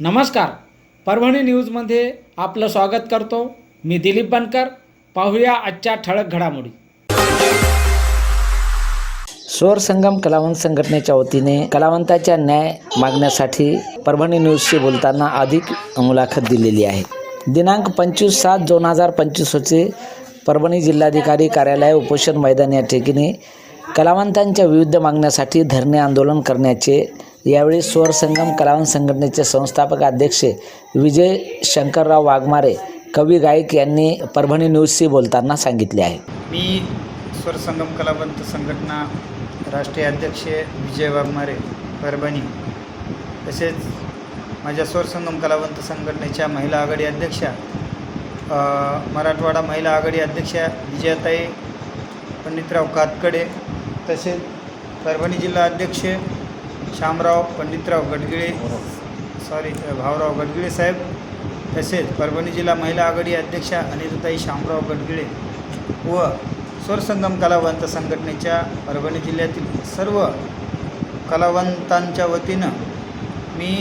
नमस्कार. परभणी न्यूजमध्ये आपलं स्वागत करतो. मी दिलीप बनकर. पाहूया आजच्या ठळक घडामोडी. स्वर संगम कलावंत संघटनेच्या वतीने कलावंताच्या न्याय मागण्यासाठी परभणी न्यूजशी बोलताना अधिक मुलाखत दिलेली आहे. दिनांक पंचवीस सात दोन हजार पंचवीस रोजी परभणी जिल्हाधिकारी कार्यालय उपोषण मैदान या ठिकाणी कलावंतांच्या विविध मागण्यासाठी धरणे आंदोलन करण्याचे यावेळी स्वर संगम कलावंत संघटनेचे संस्थापक अध्यक्ष विजय शंकरराव वाघमारे कवी गायक यांनी परभणी न्यूजशी बोलताना सांगितले आहे. मी स्वरसंगम कलावंत संघटना राष्ट्रीय अध्यक्ष विजय वाघमारे परभणी तसेच माझ्या स्वर संगम कलावंत संघटनेच्या महिला आघाडी अध्यक्षा मराठवाडा महिला आघाडी अध्यक्षा विजयाताई पंडितराव कातकडे तसेच परभणी जिल्हा अध्यक्ष शामराव पंडितराव गडगिळे सॉरी भाऊराव गडगिळे साहेब तसेच परभणी जिल्हा महिला आघाडी अध्यक्षा अनिताताई शामराव गडगिळे व स्वरसंगम कलावंत संघटनेच्या परभणी जिल्ह्यातील सर्व कलावंतांच्या वतीनं मी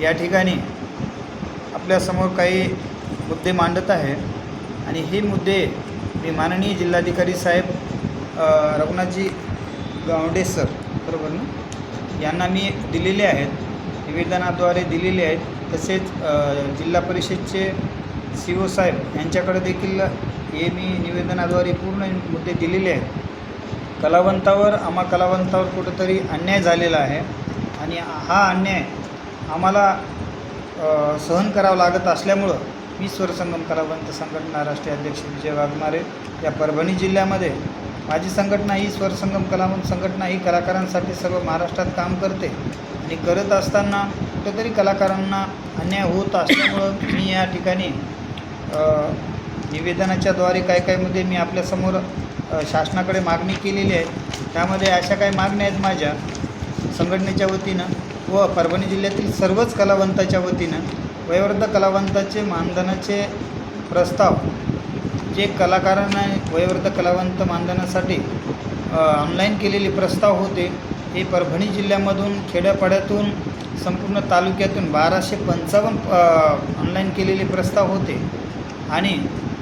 या ठिकाणी आपल्यासमोर काही मुद्दे मांडत आहे आणि हे मुद्दे मी माननीय जिल्हाधिकारी साहेब रघुनाथजी गावडे सर बरोबर ना? यांना मी दिलेले आहेत निवेदनाद्वारे दिलेले आहेत. तसेच जिल्हा परिषदचे सी ओ साहेब यांच्याकडे देखील हे मी निवेदनाद्वारे पूर्ण मुद्दे दिलेले आहेत. कलावंतावर आम्हा कलावंतावर कुठंतरी अन्याय झालेला आहे आणि हा अन्याय आम्हाला सहन करावं लागत असल्यामुळं मी स्वरसंगम कलावंत संघटना राष्ट्रीय अध्यक्ष विजय वाघमारे या परभणी जिल्ह्यामध्ये माझी संघटना ही स्वरसंगम कलावंत संघटना ही कलाकारांसाठी सर्व महाराष्ट्रात काम करते. आणि करत असताना कुठेतरी कलाकारांना अन्याय होत असल्यामुळं मी या ठिकाणी निवेदनाच्या निवेदनाच्याद्वारे काय काहीमध्ये मी आपल्यासमोर शासनाकडे मागणी केलेली आहे. त्यामध्ये अशा काही मागण्या आहेत माझ्या. संघटनेच्या वतीनं व परभणी जिल्ह्यातील सर्वच कलावंताच्या वतीनं वयोवृद्ध कलावंताचे मानधनाचे प्रस्ताव जे कलाकारांना वयोवृद्ध कलावंत मानधनासाठी ऑनलाईन केलेले प्रस्ताव होते. हे परभणी जिल्ह्यामधून खेड्यापाड्यातून संपूर्ण तालुक्यातून बाराशे पंचावन्न ऑनलाईन केलेले प्रस्ताव होते. आणि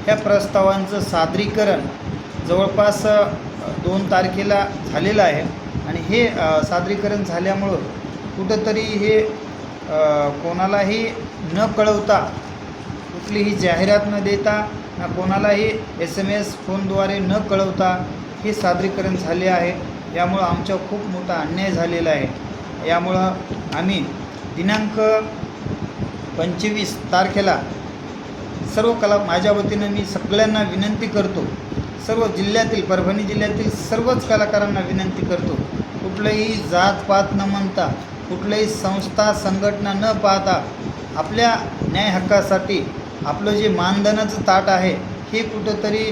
ह्या प्रस्तावांचं सादरीकरण जवळपास दोन तारखेला झालेलं आहे. आणि हे सादरीकरण झाल्यामुळं कुठंतरी हे कोणालाही न कळवता कुठलीही जाहिरात न देता ना कोणालाही एस एम एस फोनद्वारे न कळवता हे सादरीकरण झाले आहे. यामुळं आमचा खूप मोठा अन्याय झालेला आहे. यामुळं आम्ही दिनांक पंचवीस तारखेला सर्व कला माझ्या वतीनं मी सगळ्यांना विनंती करतो. सर्व जिल्ह्यातील परभणी जिल्ह्यातील सर्वच कलाकारांना विनंती करतो. कुठलंही जातपात न म्हणता कुठल्याही संस्था संघटना न पाहता आपल्या न्याय हक्कासाठी आपलं जे मानधनाचं ताट आहे हे कुठंतरी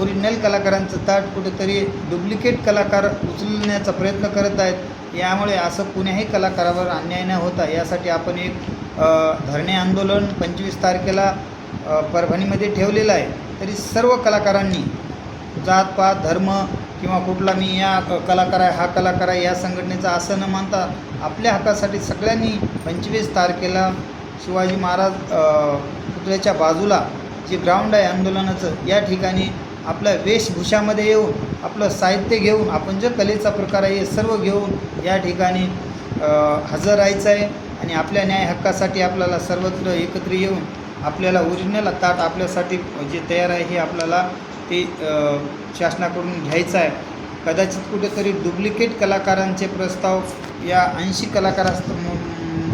ओरिजिनल कलाकारांचं ताट कुठंतरी डुप्लिकेट कलाकार उचलण्याचा प्रयत्न करत आहेत. यामुळे असं कुण्याही कलाकारावर अन्याय न होता यासाठी आपण एक धरणे आंदोलन पंचवीस तारखेला परभणीमध्ये ठेवलेलं आहे. तरी सर्व कलाकारांनी जात पात धर्म किंवा कुठला मी या क- कलाकार आहे हा कलाकार आहे या संघटनेचा असं न मानता आपल्या हक्कासाठी सगळ्यांनी पंचवीस तारखेला शिवाजी महाराज पुतळ्याच्या बाजूला जे ग्राउंड आहे आंदोलनाचं या ठिकाणी आपल्या वेशभूषामध्ये येऊन आपलं साहित्य घेऊन आपण जे कलेचा प्रकार आहे हे सर्व घेऊन या ठिकाणी हजर राहायचं आहे आणि आपल्या न्याय हक्कासाठी आपल्याला सर्वत्र एकत्र येऊन आपल्याला ओरिजिनल ताट आपल्यासाठी जे तयार आहे हे आपल्याला ते शासनाकडून घ्यायचं आहे. कदाचित कुठेतरी डुप्लिकेट कलाकारांचे प्रस्ताव या ऐंशी कलाकारा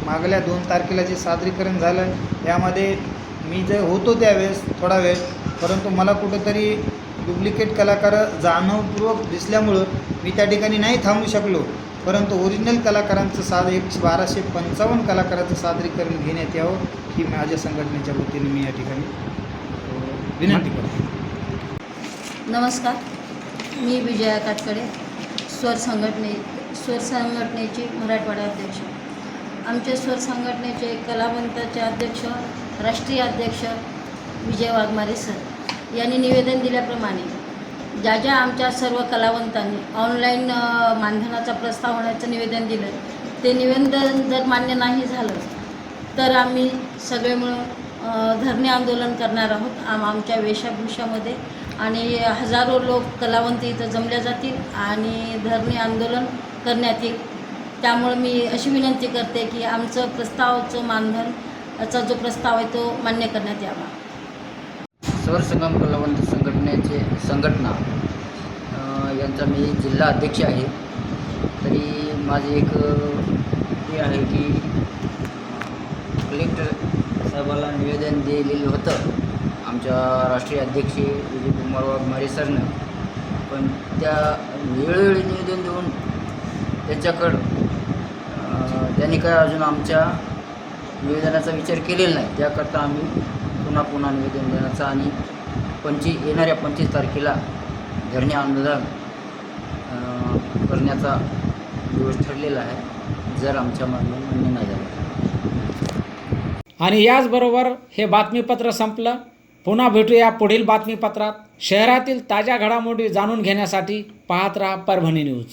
मागल्या दोन तारखेला जे सादरीकरण झालं यामध्ये मी जे होतो त्यावेळेस थोडा वेळ परंतु मला कुठंतरी डुप्लिकेट कलाकार जाणवपूर्वक दिसल्यामुळं मी त्या ठिकाणी नाही थांबू शकलो. परंतु ओरिजिनल कलाकारांचं साध एक बाराशे पंचावन्न कलाकारांचं सादरीकरण घेण्यात यावं ही माझ्या संघटनेच्या वतीने मी या ठिकाणी विनंती करतो. नमस्कार. मी विजया काटकडे स्वर संघटने स्वर संघटनेची मराठवाडा अध्यक्ष. आमच्या स्वर संघटनेचे कलावंताचे अध्यक्ष राष्ट्रीय अध्यक्ष विजय वाघमारे सर यांनी निवेदन दिल्याप्रमाणे ज्या ज्या आमच्या सर्व कलावंतांनी ऑनलाईन मानधनाचा प्रस्ताव होण्याचं निवेदन दिलं ते निवेदन जर मान्य नाही झालं तर आम्ही सगळे मिळून धरणे आंदोलन करणार आहोत आम आमच्या वेशभूषामध्ये आणि हजारो लोक कलावंत इथं जमल्या जातील आणि धरणे आंदोलन करण्यात येईल. त्यामुळे मी अशी विनंती करते की आमचं प्रस्तावाचं याचा जो प्रस्ताव आहे तो मान्य करण्यात यावा. स्वरसंगम कलावंत संघटनेचे संघटना यांचा मी जिल्हा अध्यक्ष आहे. तरी माझे एक हे आहे की कलेक्टर साहेबाला निवेदन दिलेलं होतं. आमच्या राष्ट्रीय अध्यक्ष विजय कुमार वाघमारे सरनं. पण त्या वेळोवेळी निवेदन देऊन त्याच्याकडं त्यांनी काय अजून आमच्या निवेदनाचा विचार केलेला नाही. त्याकरता आम्ही पुन्हा पुन्हा निवेदन देण्याचा आणि पंचवी येणाऱ्या पंचवीस तारखेला धरणे आंदोलन करण्याचा दिवस ठरलेला आहे. जर आमच्या मागणी मान्य नाही झालं आणि याचबरोबर हे बातमीपत्र संपलं. पुन्हा भेटूया पुढील बातमीपत्रात. शहरातील ताज्या घडामोडी जाणून घेण्यासाठी पाहत राहा परभणी न्यूज.